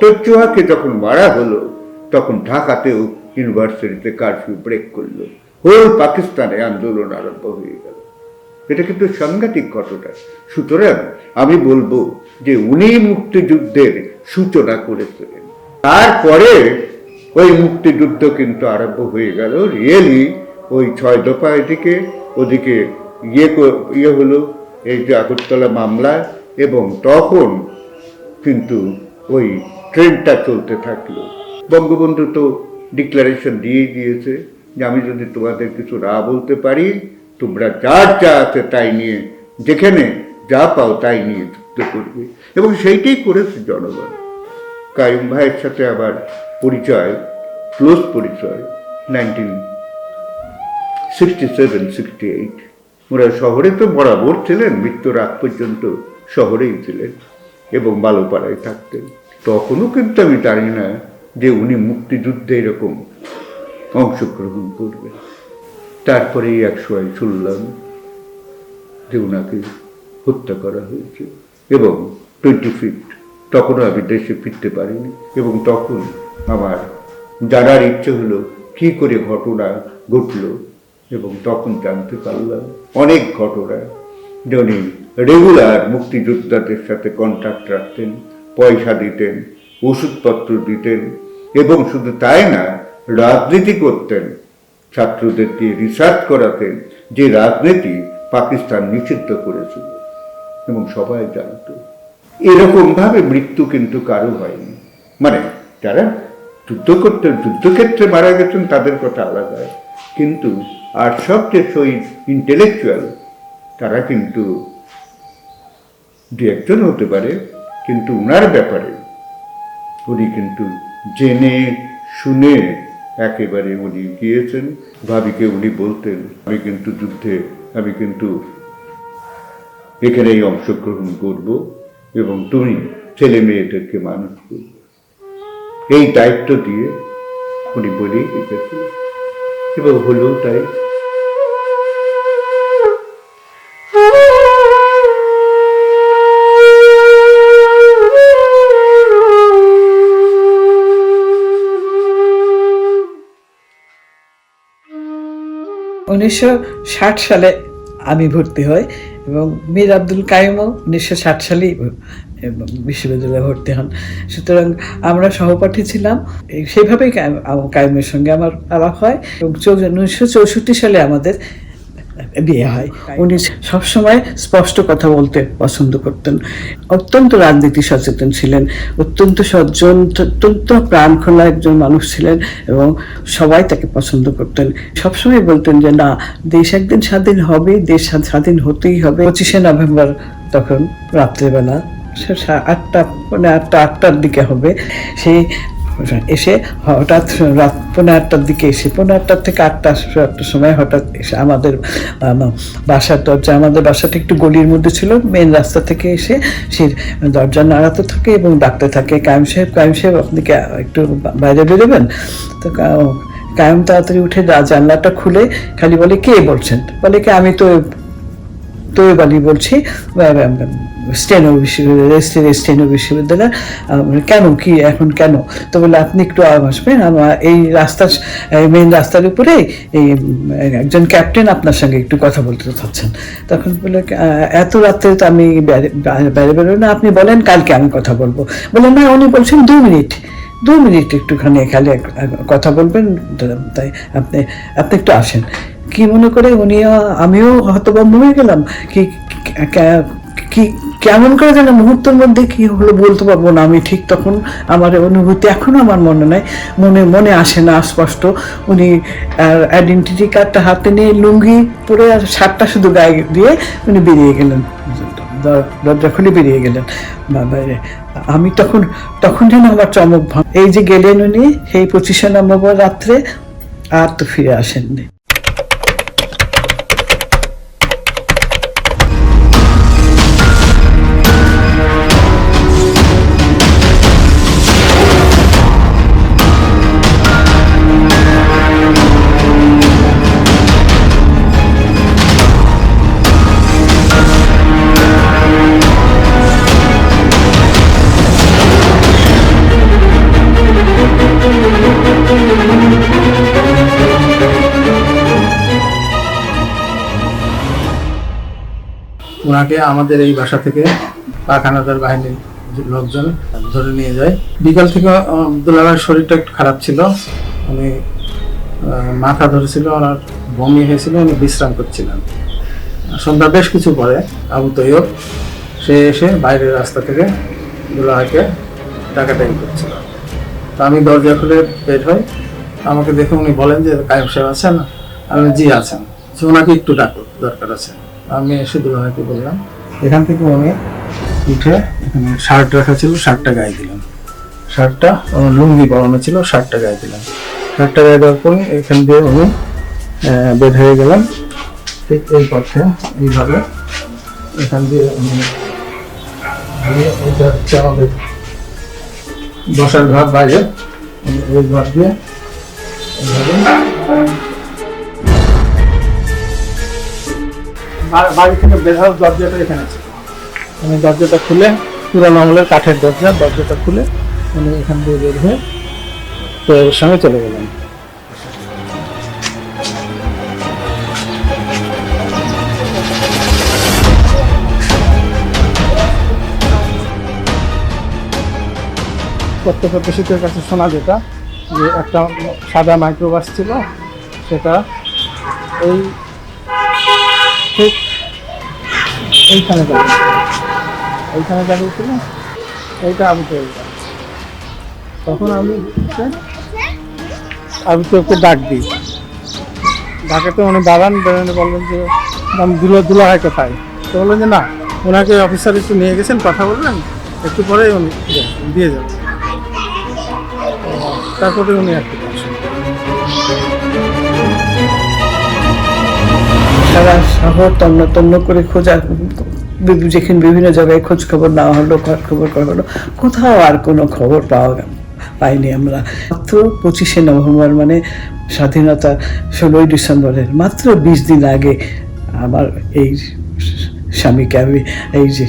চোহাকে যখন মারা হলো, তখন ঢাকাতেও ইউনিভার্সিটিতে কারফিউ ব্রেক করল। হোল পাকিস্তানে আন্দোলন আরম্ভ হয়ে গেল। এটা কিন্তু সাংঘাতিক ঘটনা। সুতরাং আমি বলব যে উনি মুক্তিযুদ্ধের সূচনা করেছিলেন। তারপরে ওই মুক্তিযুদ্ধ কিন্তু আরম্ভ হয়ে গেল। রিয়েলি ওই ছয় দফা এদিকে ওদিকে ইয়ে ইয়ে হলো এই যে আগরতলা মামলা এবং তখন কিন্তু ওই ট্রেনটা চলতে থাকল। বঙ্গবন্ধু তো ডিক্লারেশন দিয়ে দিয়েছে যে আমি যদি তোমাদের কিছু না বলতে পারি, তোমরা যার যা আছে তাই নিয়ে যেখানে যা পাও তাই নিয়ে যুদ্ধ করবে। এবং সেইটাই করেছে জনগণ। কায়ুম ভাইয়ের সাথে আবার পরিচয় ক্লোজ পরিচয় nineteen sixty seven sixty eight ওরা শহরে তো বরাবর ছিলেন, মৃত্যুর আগ পর্যন্ত শহরেই ছিলেন এবং বালোপাড়ায় থাকতেন। তখনও কিন্তু আমি জানি না যে উনি মুক্তিযুদ্ধে এরকম অংশগ্রহণ করবেন। তারপরেই এক সময় শুনলাম যে ওনাকে হত্যা করা হয়েছে এবং টোয়েন্টি ফিফথ, তখনও আমি দেশে ফিরতে পারিনি এবং তখন আমার জানার ইচ্ছে হলো কী করে ঘটনা ঘটলো এবং তখন জানতে পারলাম অনেক ঘটনা। যে উনি রেগুলার মুক্তিযোদ্ধাদের সাথে কন্ট্রাক্ট রাখতেন পয়সা দিতেন, ওষুধপত্র দিতেন এবং শুধু তাই না, রাজনীতি করতেন। ছাত্রদেরকে রিসার্চ করাতেন যে রাজনীতি পাকিস্তান নিষিদ্ধ করেছিল এবং সবাই জানতো। এরকম ভাবে মৃত্যু কিন্তু কারও হয়নি। মানে যারা যুদ্ধ করতে যুদ্ধক্ষেত্রে মারা গেছেন, তাদের কথা আলাদা। কিন্তু আর সবচেয়ে শহীদ ইন্টেলেকচুয়াল তারা কিন্তু দু একজন হতে পারে। কিন্তু উনার ব্যাপারে উনি কিন্তু জেনে শুনে একেবারে উনি গিয়েছেন। ভাবিকে উনি বলতেন, আমি কিন্তু যুদ্ধে, আমি কিন্তু এখানেই অংশগ্রহণ করব এবং তুমি ছেলে মেয়েদেরকে মানুষ করবে। এই দায়িত্ব দিয়ে উনি বলেই রেখেছিল এবং হলো তাই উনিশশো ষাট সালে আমি ভর্তি হই এবং মীর আব্দুল কাইমও উনিশশো ষাট সালেই বিশ্ববিদ্যালয়ে ভর্তি হন। সুতরাং আমরা সহপাঠী ছিলাম। সেইভাবেই কায়েমের সঙ্গে আমার আলাপ হয় এবং উনিশশো চৌষট্টি সালে আমাদের বিয়ে হয়। উনি সবসময় স্পষ্ট কথা বলতে পছন্দ করতেন। অত্যন্ত রাজনীতি সচেতন ছিলেন, অত্যন্ত সজ্জন, অত্যন্ত প্রাণ খোলা একজন মানুষ ছিলেন এবং সবাই তাকে পছন্দ করতেন। সবসময় বলতেন যে, না, দেশ একদিন স্বাধীন হবে, দেশ স্বাধীন হতেই হবে। পঁচিশে নভেম্বর তখন রাত্রেবেলা আটটা মানে আটটা, আটটার দিকে হবে। সেই এসে হঠাৎ রাত পৌনে আটটার দিকে এসে, পৌনে আটটার থেকে আটটা আটটার সময় হঠাৎ এসে আমাদের বাসার দরজা, আমাদের বাসাটা একটু গলির মধ্যে ছিল মেন রাস্তা থেকে এসে সে দরজা নাড়াতে থাকে এবং ডাকতে থাকে। কায়েম সাহেব কায়েম সাহেব, আপনি একটু বাইরে বেরোবেন? তো কায়েম তাড়াতাড়ি উঠে জানলাটা খুলে খালি বলে, কে বলছেন? বলে কি, আমি তো তৈব আলী বলছি স্টেনো স্টেনো বিশ্ববিদ্যালয় আম, কেন কি এখন কেন? তো বলে আপনি একটু আসবেন আমার এই রাস্তার মেন রাস্তার উপরে এই একজন ক্যাপ্টেন আপনার সঙ্গে একটু কথা বলতে চাচ্ছেন। তখন বলে এত রাত্রে তো আমি বাইরে বেরোই না আপনি বলেন কালকে আমি কথা বলব। বলে না উনি বলছেন দু মিনিট দু মিনিট একটুখানি এক- কথা বলবেন তাই আপনি আপনি একটু আসেন। কি মনে করে উনি আমিও হতভম্ব হয়ে গেলাম? কি, কে- কেমন করে যেন মুহূর্তের মধ্যে কি হলো বলতে পারব না আমি ঠিক তখন আমার অনুভূতি এখনও আমার মনে নাই। মনে মনে আসে না স্পষ্ট। উনি আইডেন্টিটি কার্ডটা হাতে নিয়ে লুঙ্গি পরে আর শার্টটা শুধু গায়ে দিয়ে উনি বেরিয়ে গেলেন। দর- দরজা খুলে বেরিয়ে গেলেন। বাইরে আমি তখন তখন যেন আমার চমক ভাঙ এই যে গেলেন উনি, সেই পঁচিশে নভেম্বর রাত্রে আর তো ফিরে আসেননি। ওনাকে আমাদের এই বাসা থেকে পাক হানাদার বাহিনীর লোকজন ধরে নিয়ে যায়। বিকাল থেকে আবদুল্লাহর শরীরটা একটু খারাপ ছিল। উনি মাথা ধরেছিল, ওনার বমি হয়েছিল, উনি বিশ্রাম করছিলেন। সন্ধ্যা বেশ কিছু পরে আবু তৈয়ব, সে এসে বাইরের রাস্তা থেকে দুলাহাকে টাকাটাই করছিল। তো আমি দরজা খুলে বের হই। আমাকে দেখে উনি বলেন যে, কায়ম সাহেব আছেন? আমি জি, আছেন। ওনাকে একটু ডাকো, দরকার আছে। আমি এসে দুলাভাইকে বললাম এখান থেকে উনি উঠে এখানে শার্ট রাখা ছিল শার্টটা গায়ে দিলাম শার্টটা লুঙ্গি পরানো ছিল শার্টটা গায়ে দিলাম শার্টটা গায়ে দেওয়ার পরে এখান দিয়ে উনি আহ, বের হয়ে গেলাম ঠিক এই পথে এইভাবে এখান দিয়ে এটা হচ্ছে আমাদের বসার ঘর বাইরে। এই ঘর দিয়ে বাড়ি থেকে বের হওয়ার দরজাটা এখানে ছিল আমি দরজাটা খুলে, পুরানো আমলের কাঠের দরজা, দরজাটা খুলে উনি এখান দিয়ে বের হয়ে এর সঙ্গে চলে গেলেন। প্রত্যক্ষদর্শীদের কাছে শোনা যেটা, যে একটা সাদা মাইক্রোবাস ছিল, সেটা এই ঠিক। এইখানে দাঁড়িয়ে এইখানে দাঁড়িয়েছিল এইটা আবু তৈরি তখন আমি আমি তো তোকে ডাক দিই। ডাকাতে উনি দাঁড়ান, বেরোনে বললেন যে আমি দুলা দুলা হয় কোথায়? তো বললেন যে, না, ওনাকে অফিসার একটু নিয়ে গেছেন, কথা বললেন একটু পরেই উনি দিয়ে যাবেন। তারপরে উনি আর কি সারা শহর তন্ন তন্ন করে খোঁজা, যেখানে বিভিন্ন জায়গায় খোঁজ খবর নেওয়া হলো খোঁজ খবর করা হলো, কোথাও আর কোনো খবর পাওয়া গেল, পাইনি আমরা। মাত্র পঁচিশে নভেম্বর মানে স্বাধীনতা ষোলোই ডিসেম্বরের মাত্র বিশ দিন আগে আমার এই স্বামীকে আমি এই যে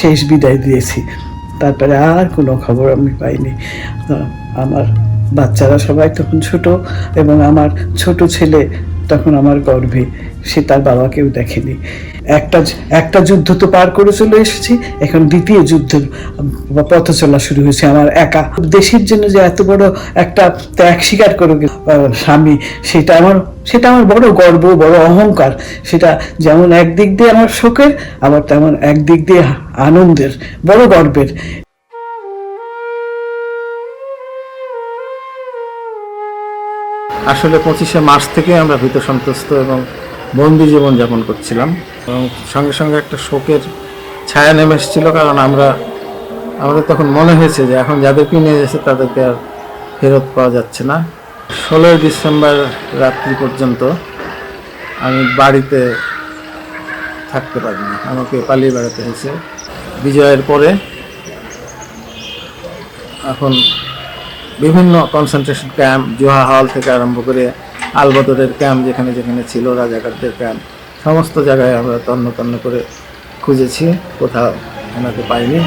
শেষ বিদায় দিয়েছি। তারপরে আর কোনো খবর আমি পাইনি। আমার বাচ্চারা সবাই তখন ছোট এবং আমার ছোট ছেলে তখন আমার গর্ভে সে তার বাবাকেও দেখেনি। একটা একটা যুদ্ধ তো পার করে চলে এসেছি, এখন দ্বিতীয় যুদ্ধের পথ চলা শুরু হয়েছে আমার একা। দেশের জন্য যে এত বড় একটা ত্যাগ স্বীকার করে স্বামী, সেটা আমার সেটা আমার বড় গর্ব, বড় অহংকার। সেটা যেমন একদিক দিয়ে আমার শোকের, আবার তেমন একদিক দিয়ে আনন্দের, বড় গর্বের। আসলে পঁচিশে মার্চ থেকে আমরা ভীত সন্ত্রস্ত এবং বন্দি জীবন যাপন করছিলাম। এবং সঙ্গে সঙ্গে একটা শোকের ছায়া নেমে এসেছিল, কারণ আমরা, আমাদের তখন মনে হয়েছে যে এখন যাদেরকে নিয়ে যাচ্ছে তাদেরকে আর ফেরত পাওয়া যাচ্ছে না। ষোলোই ডিসেম্বর রাত্রি পর্যন্ত আমি বাড়িতে থাকতে পারিনি, আমাকে পালিয়ে বেড়াতে হয়েছে। বিজয়ের পরে এখন বিভিন্ন কনসেন্ট্রেশন ক্যাম্প জুহা হল থেকে আরম্ভ করে আলবদরের ক্যাম্প যেখানে যেখানে ছিল রাজাকারদের ক্যাম্প সমস্ত জায়গায় আমরা তন্ন তন্ন করে খুঁজেছি। কোথাও ওনাকে পাইনি।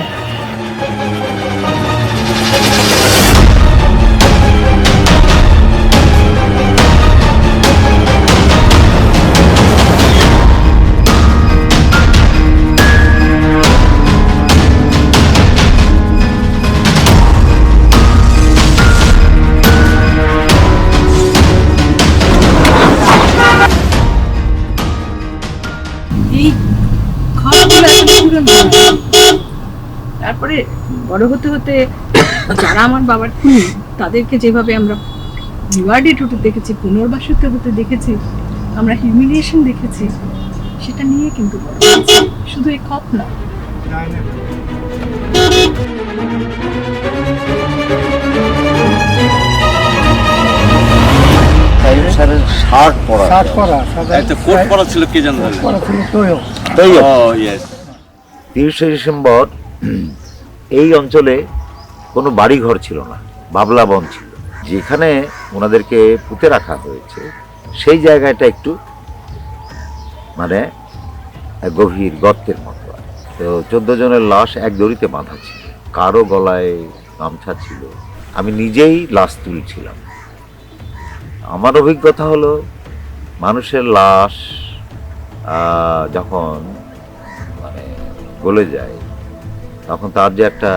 তারপরে বড় হতে হতে যারা আমার বাবার খুনি তাদেরকে যেভাবে আমরা রিওয়ার্ডেড হতে দেখেছি পুনর্বাসিত হতে দেখেছি আমরা হিউমিলিয়েশন দেখেছি সেটা নিয়ে কিন্তু শুধু এই খপ না। শার্ট পরা। শার্ট পরা একটা কোট পরা ছিল কে জানতো পরা ছিল তোয়ও তাই ও ইয়েস তিরিশে ডিসেম্বর এই অঞ্চলে কোনো বাড়ি ঘর ছিল না, বাবলা বন ছিল। যেখানে ওনাদেরকে পুঁতে রাখা হয়েছে, সেই জায়গাটা একটু মানে গভীর গর্তের মতো। তো চোদ্দ জনের লাশ এক দড়িতে বাঁধা ছিল। কারও গলায় গামছা ছিল। আমি নিজেই লাশ তুলছিলাম। আমার অভিজ্ঞতা হলো, মানুষের লাশ যখন মানে গলে যায় তখন তার যে একটা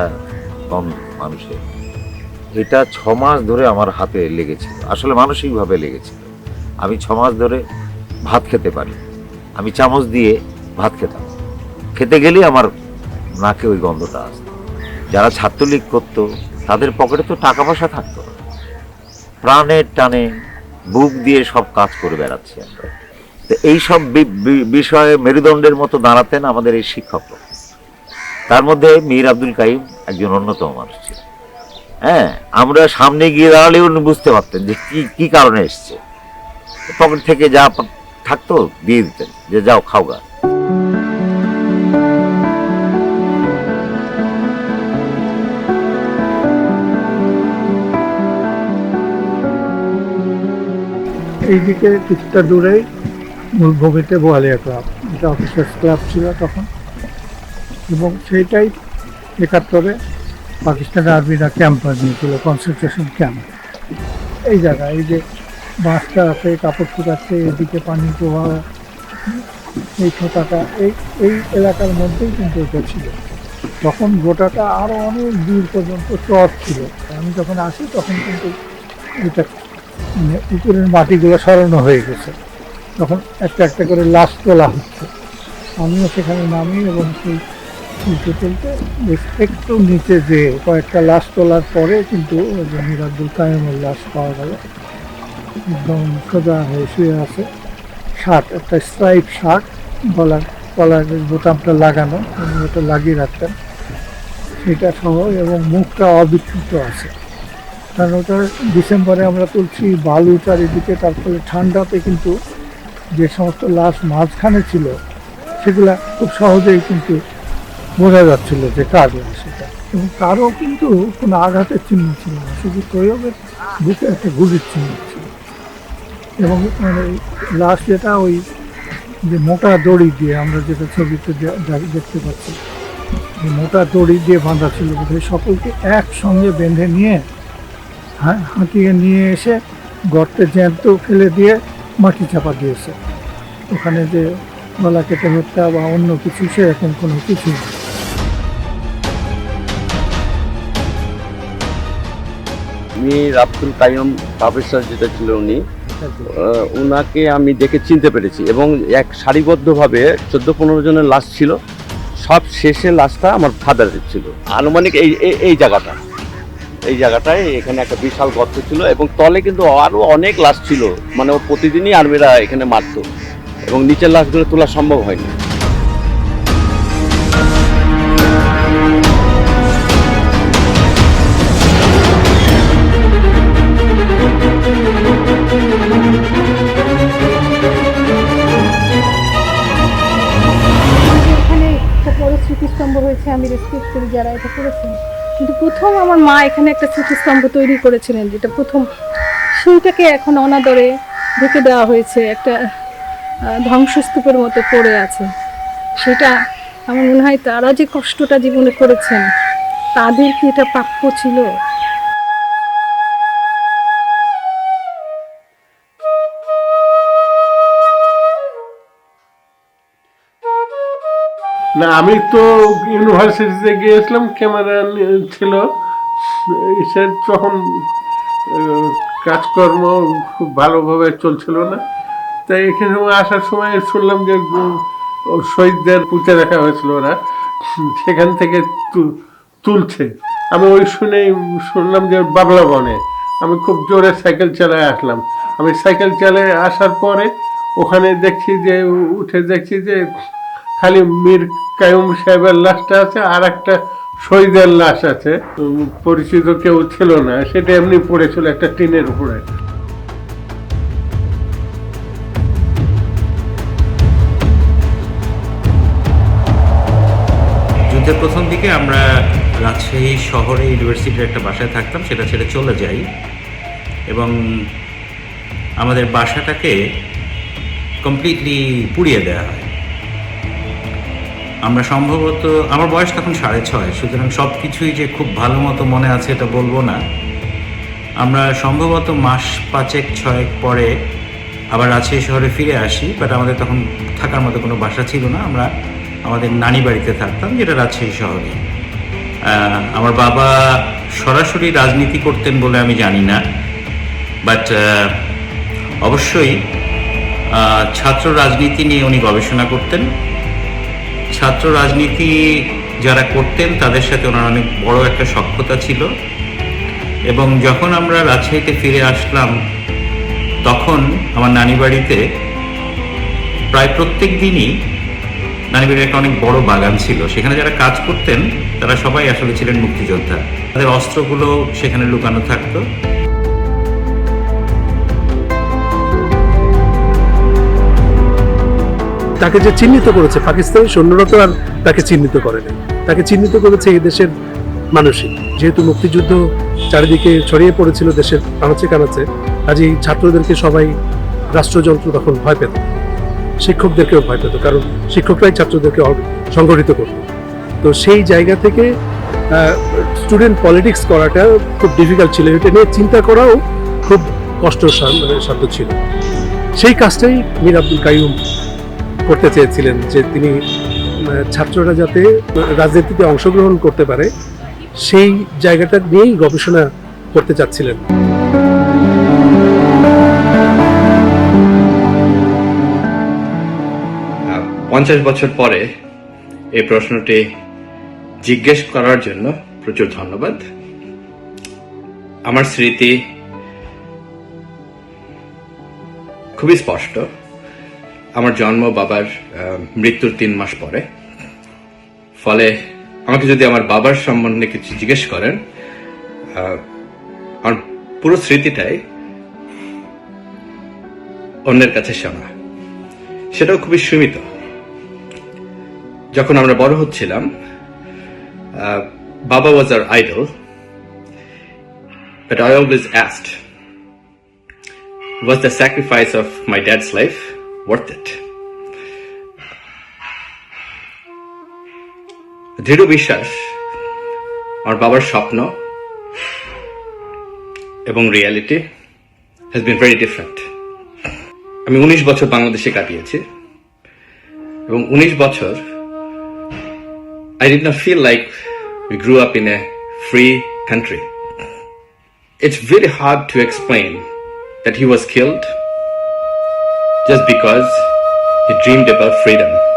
গন্ধ মানুষের এটা ছ মাস ধরে আমার হাতে লেগেছিল। আসলে মানসিকভাবে লেগেছিল। আমি ছ মাস ধরে ভাত খেতে পারি। আমি চামচ দিয়ে ভাত খেতাম। খেতে গেলেই আমার নাকে ওই গন্ধটা আসতো। যারা ছাত্রলীগ করতো, তাদের পকেটে তো টাকা পয়সা থাকতো। প্রাণের টানে বুক দিয়ে সব কাজ করে বেড়াচ্ছি আমরা। তো এইসব বিষয়ে মেরুদণ্ডের মতো দাঁড়াতেন আমাদের এই শিক্ষক। তার মধ্যে মীর আব্দুল কাইম একজন অন্যতম মানুষ ছিলেন। হ্যাঁ আমরা সামনে গিয়ে দাঁড়ালেও উনি বুঝতে পারতেন যে কি কি কারণে এসছে। পকেট থেকে যা থাকতো দিয়ে দিতেন, যে যাও, খাও গা। এইদিকে কিছুটা দূরেই মূলভূমিতে বোয়ালিয়া ক্লাব, এটা অফিসার্স ক্লাব ছিল তখন। এবং সেইটাই একাত্তরে পাকিস্তানের আর্মিরা ক্যাম্প বানিয়েছিল কনসেন্ট্রেশন ক্যাম্প এই জায়গায় এই যে বাঁশটা আছে, কাপড় শুকাচ্ছে, এদিকে পানি প্রবাহ, এই ছোটাটা, এই এই এলাকার মধ্যেই কিন্তু এটা ছিল। তখন গোটাটা আরও অনেক দূর পর্যন্ত চর ছিল। আমি যখন আসি তখন কিন্তু এটা মানে উপরের মাটিগুলো সরানো হয়ে গেছে। তখন একটা একটা করে লাশ তোলা হচ্ছে। আমিও সেখানে নামি এবং সেই তুলতে তুলতে একটু নিচে যে কয়েকটা লাশ তোলার পরে কিন্তু যে আব্দুল কায়েমের লাশ পাওয়া গেল। একদম সোজা হয়ে শুয়ে আছে। শার্ট একটা স্ট্রাইপ শার্ট গলার গলার বোতামটা লাগানো, ওটা লাগিয়ে রাখতেন। সেটা সহ এবং মুখটা অবিকৃত আছে। কারণ ওটা ডিসেম্বরে আমরা তুলছি, বালু চারিদিকে, তার ফলে ঠান্ডাতে কিন্তু যে সমস্ত লাশ মাঝখানে ছিল, সেগুলা খুব সহজেই কিন্তু বোঝা যাচ্ছিল যে কার লাশ এবং কারও কিন্তু কোনো আঘাতের চিহ্ন ছিল না, শুধু তৈয়বের বুকে একটা গুলির চিহ্ন ছিল। এবং মানে লাশ যেটা ওই যে মোটা দড়ি দিয়ে আমরা যেটা ছবিতে দেখতে পাচ্ছি, যে মোটা দড়ি দিয়ে বাঁধা ছিল বোধহয়, সকলকে একসঙ্গে বেঁধে নিয়ে হাঁটিয়ে নিয়ে এসে গর্তে জ্যান্ত ফেলে দিয়ে মাটি চাপা দিয়েছে। ওখানে যে গলা কেটে হত্যা বা অন্য কিছু, সেরকম কোনো কিছু নেই। উনি আব্দুল কাইম প্রফেসর যেটা ছিল উনি ওনাকে আমি দেখে চিনতে পেরেছি এবং এক সারিবদ্ধভাবে চোদ্দ পনেরো জনের লাশ ছিল। সব শেষে লাশটা আমার ফাদারের ছিল। আনুমানিক এই, এই- জায়গাটা। এই জায়গাটায় এখানে একটা বিশাল গর্ত ছিল এবং তলে কিন্তু আরও অনেক লাশ ছিল। মানে প্রতিদিনই আর্মিরা এখানে মারতো এবং নিচের লাশগুলো তোলা সম্ভব হয়নি। স্মৃতিস্তম্ভ স্কুল যারা এটা করেছেন। কিন্তু প্রথম আমার মা এখানে একটা স্মৃতিস্তম্ভ তৈরি করেছিলেন, যেটা প্রথম সেইটাকে এখন অনাদরে ঢেকে দেওয়া হয়েছে, একটা ধ্বংসস্তূপের মতো পড়ে আছে। সেটা আমার মনে হয় তারা যে কষ্টটা জীবনে করেছেন, তাদের কি এটা প্রাপ্য ছিল? না, আমি তো ইউনিভার্সিটিতে গিয়েছিলাম ক্যামেরা ছিল। সে তখন কাজকর্ম খুব ভালোভাবে চলছিল না, তাই এখানে আসার সময় শুনলাম যে শহীদদের পুঁতে রাখা হয়েছিল ওরা, সেখান থেকে তুলছে। আমি ওই শুনেই শুনলাম যে, বাবলা বনে। আমি খুব জোরে সাইকেল চালায় আসলাম। আমি সাইকেল চালায় আসার পরে ওখানে দেখছি যে উঠে দেখছি যে খালি মীর কায়ুম সাহেবের লাশটা আছে, আর একটা শহীদের লাশ আছে। পরিচিত কেউ ছিল না, সেটা এমনি পড়েছিল একটা টিনের উপরে। যুদ্ধের প্রথম দিকে আমরা রাজশাহী শহরে ইউনিভার্সিটির একটা বাসায় থাকতাম, সেটা ছেড়ে চলে যাই। এবং আমাদের বাসাটাকে কমপ্লিটলি পুড়িয়ে দেওয়া হয়। আমরা সম্ভবত, আমার বয়স তখন সাড়ে ছয়, সুতরাং সব কিছুই যে খুব ভালো মতো মনে আছে এটা বলব না। আমরা সম্ভবত মাস পাঁচেক, ছয়েক পরে আবার রাজশাহী শহরে ফিরে আসি বাট আমাদের তখন থাকার মতো কোনো বাসা ছিল না। আমরা আমাদের নানি বাড়িতে থাকতাম, যেটা রাজশাহী শহরে। আমার বাবা সরাসরি রাজনীতি করতেন বলে আমি জানি না বাট অবশ্যই ছাত্র রাজনীতি নিয়ে উনি গবেষণা করতেন। ছাত্র রাজনীতি যারা করতেন, তাদের সাথে ওনার অনেক বড় একটা সক্ষতা ছিল। এবং যখন আমরা রাজশাহীতে ফিরে আসলাম, তখন আমার নানি বাড়িতে প্রায় প্রত্যেক দিনই নানি বাড়ির একটা অনেক বড় বাগান ছিল। সেখানে যারা কাজ করতেন, তারা সবাই আসলে ছিলেন মুক্তিযোদ্ধা। তাদের অস্ত্রগুলো সেখানে লুকানো থাকতো। তাকে যে চিহ্নিত করেছে পাকিস্তানি সৈন্যরা তো আর তাকে চিহ্নিত করেনি। তাকে চিহ্নিত করেছে এই দেশের মানুষই। যেহেতু মুক্তিযুদ্ধ চারিদিকে ছড়িয়ে পড়েছিল দেশের কানাচে কানাচে কাজেই ছাত্রদেরকে সবাই রাষ্ট্রযন্ত্র তখন ভয় পেত। শিক্ষকদেরকেও ভয় পেত, কারণ শিক্ষকরাই ছাত্রদেরকে সংগঠিত করত। তো সেই জায়গা থেকে স্টুডেন্ট পলিটিক্স করাটা খুব ডিফিকাল্ট ছিল। এটা নিয়ে চিন্তা করাও খুব কষ্ট সাধ্য ছিল। সেই কাজটাই মীর আব্দুল কাইয়ুম করতে চেয়েছিলেন যে তিনি ছাত্ররা যাতে রাজনীতিতে অংশগ্রহণ করতে পারে, সেই জায়গাটা নিয়েই গবেষণা করতে চাচ্ছিলেন। পঞ্চাশ বছর পরে এই প্রশ্নটি জিজ্ঞেস করার জন্য প্রচুর ধন্যবাদ। আমার স্মৃতি খুবই স্পষ্ট। আমার জন্ম বাবার মৃত্যুর তিন মাস পরে। ফলে আমাকে যদি আমার বাবার সম্বন্ধে কিছু জিজ্ঞেস করেন আমার পুরো স্মৃতিটাই অন্যের কাছে শোনা সেটাও খুবই সীমিত। যখন আমরা বড় হচ্ছিলাম বাবা was our idol but I always asked was the sacrifice of my dad's life worth it? দৃঢ় বিশ্বাস আমার বাবার স্বপ্ন এবং reality has been very different. আমি উনিশ বছর বাংলাদেশে কাটিয়েছি এবং উনিশ বছর I did not feel like we grew up in a free country It's very hard to explain that he was killed just because he dreamed about freedom.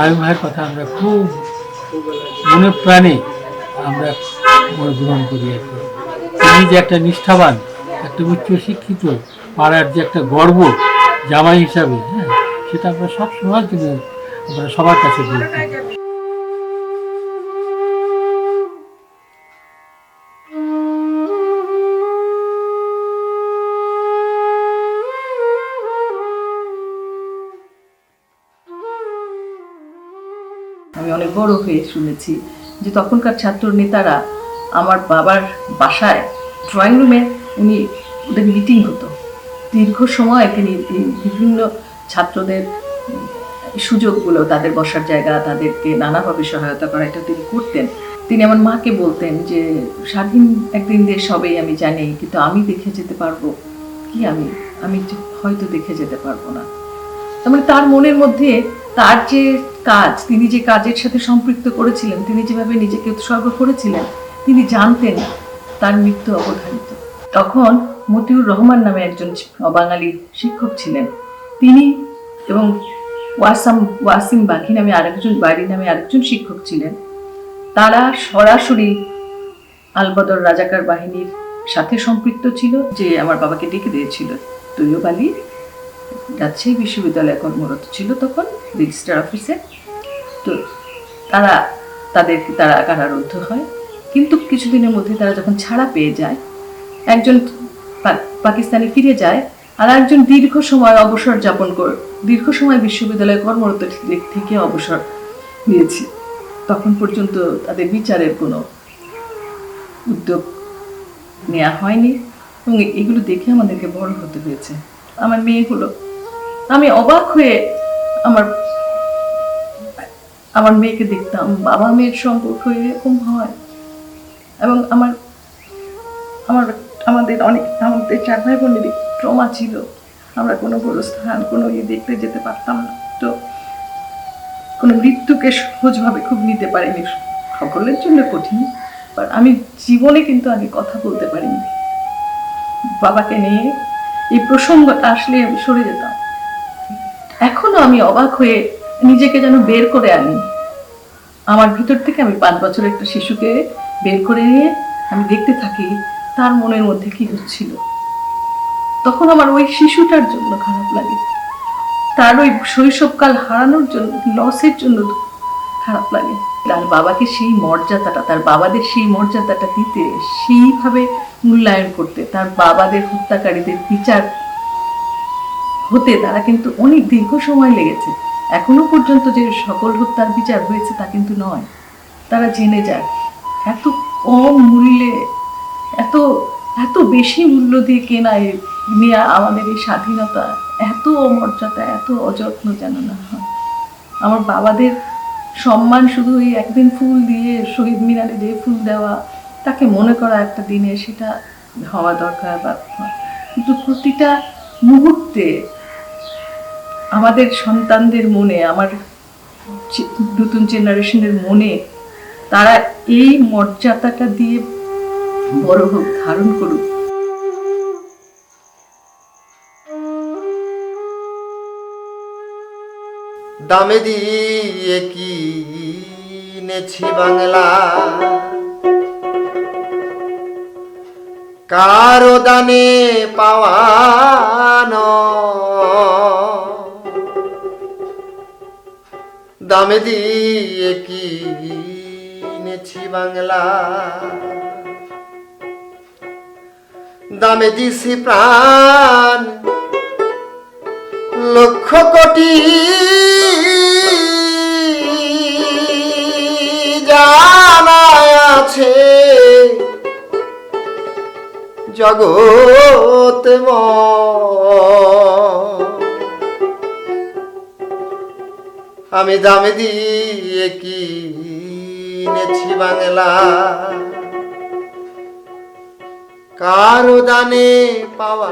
Tamim মায়ের কথা আমরা খুব মনে প্রাণে আমরা গ্রহণ করি আর কি। তিনি যে একটা নিষ্ঠাবান, একটা উচ্চ শিক্ষিত, পাড়ার যে একটা গর্ব জামাই হিসাবে হ্যাঁ সেটা আমরা সব সময় কিন্তু আমরা সবার কাছে বলতে বড় হয়ে শুনেছি যে তখনকার ছাত্র নেতারা আমার বাবার বাসায় ড্রয়িং রুমে উনি ওদের মিটিং হতো। দীর্ঘ সময় তিনি বিভিন্ন ছাত্রদের সুযোগগুলো, তাদের বসার জায়গা, তাদেরকে নানাভাবে সহায়তা করা, এটা তিনি করতেন। তিনি আমার মাকে বলতেন যে, স্বাধীন একদিন দেশ হবেই আমি জানি, কিন্তু আমি দেখে যেতে পারব। কি আমি? আমি হয়তো দেখে যেতে পারব না। তার মানে তার মনের মধ্যে তার যে কাজ, তিনি যে কাজের সাথে সম্পৃক্ত করেছিলেন, তিনি যেভাবে নিজেকে উৎসর্গ করেছিলেন, তিনি জানতেন তার মৃত্যু অবধারিত। তখন মতিউর রহমান নামে একজন বাঙালি শিক্ষক ছিলেন। তিনি এবং ওয়াসাম, ওয়াসিম বাঘি নামে আরেকজন, বাড়ি নামে আরেকজন শিক্ষক ছিলেন। তারা সরাসরি আলবদর রাজাকার বাহিনীর সাথে সম্পৃক্ত ছিল, যে আমার বাবাকে ডেকে দিয়েছিল। তৈয়ব আলী রাজশাহী বিশ্ববিদ্যালয়ে কর্মরত ছিল তখন রেজিস্টার অফিসে। তো তারা তাদেরকে তারা কারারুদ্ধ হয়। কিন্তু কিছুদিনের মধ্যে তারা যখন ছাড়া পেয়ে যায়, একজন পাকিস্তানে ফিরে যায় আর একজন দীর্ঘ সময় অবসর যাপন কর, দীর্ঘ সময় বিশ্ববিদ্যালয়ে কর্মরত থেকে অবসর নিয়েছে। তখন পর্যন্ত তাদের বিচারের কোনো উদ্যোগ নেওয়া হয়নি এবং এগুলো দেখে আমাদেরকে বড় হতে হয়েছে। আমার মেয়েগুলো আমি অবাক হয়ে আমার আমার মেয়েকে দেখতাম। বাবা মেয়ের সম্পর্ক এরকম হয়। এবং আমার আমার, আমাদের অনেক, আমাদের চার ভাই বোনেরই ট্রমা ছিল। আমরা কোনো বড় স্থান, কোনো ইয়ে দেখতে যেতে পারতাম না। তো কোনো মৃত্যুকে সহজভাবে খুব নিতে পারিনি। সকলের জন্য কঠিন বাট আমি জীবনে কিন্তু আগে কথা বলতে পারিনি। বাবাকে নিয়ে এই প্রসঙ্গটা আসলে আমি সরে যেতাম। এখনও আমি অবাক হয়ে নিজেকে যেন বের করে আনি। আমার ভিতর থেকে আমি পাঁচ বছরের একটা শিশুকে বের করে নিয়ে আমি দেখতে থাকি, তার মনের মধ্যে কি হচ্ছিল। তখন আমার ওই শিশুটার জন্য খারাপ লাগে। তার ওই শৈশবকাল হারানোর জন্য লসের জন্য খারাপ লাগে। তার বাবাকে সেই মর্যাদাটা, তার বাবাদের সেই মর্যাদাটা দিতে, সেইভাবে মূল্যায়ন করতে, তার বাবাদের হত্যাকারীদের বিচার হতে তারা কিন্তু অনেক দীর্ঘ সময় লেগেছে। এখনও পর্যন্ত যে সকল হত্যার বিচার হয়েছে তা কিন্তু নয়। তারা জেনে যায়, এত কম মূল্যে, এত এত বেশি মূল্য দিয়ে কেনা নেয়া আমাদের এই স্বাধীনতা, এত অমর্যাদা, এত অযত্ন যেন না হয়। আমার বাবাদের সম্মান শুধু ওই একদিন ফুল দিয়ে, শহীদ মিনারে দিয়ে ফুল দেওয়া, তাকে মনে করা একটা দিনে সেটা হওয়া দরকার বা কিন্তু প্রতিটা মুহূর্তে আমাদের সন্তানদের মনে, আমার যে- নতুন জেনারেশনের মনে, তারা এই মর্যাদাটা দিয়ে বড় হোক ধারণ করুক। দামে দিয়ে কিনেছি বাংলা। কারও দানে পাওয়ানো দামে দিয়ে কিনেছি বাংলা। দামে দিছি প্রাণ, লক্ষ কোটি জানা আছে। জগৎ আমি দামে দিয়ে কিনেছি বাংলা। কারও দানে পাওয়া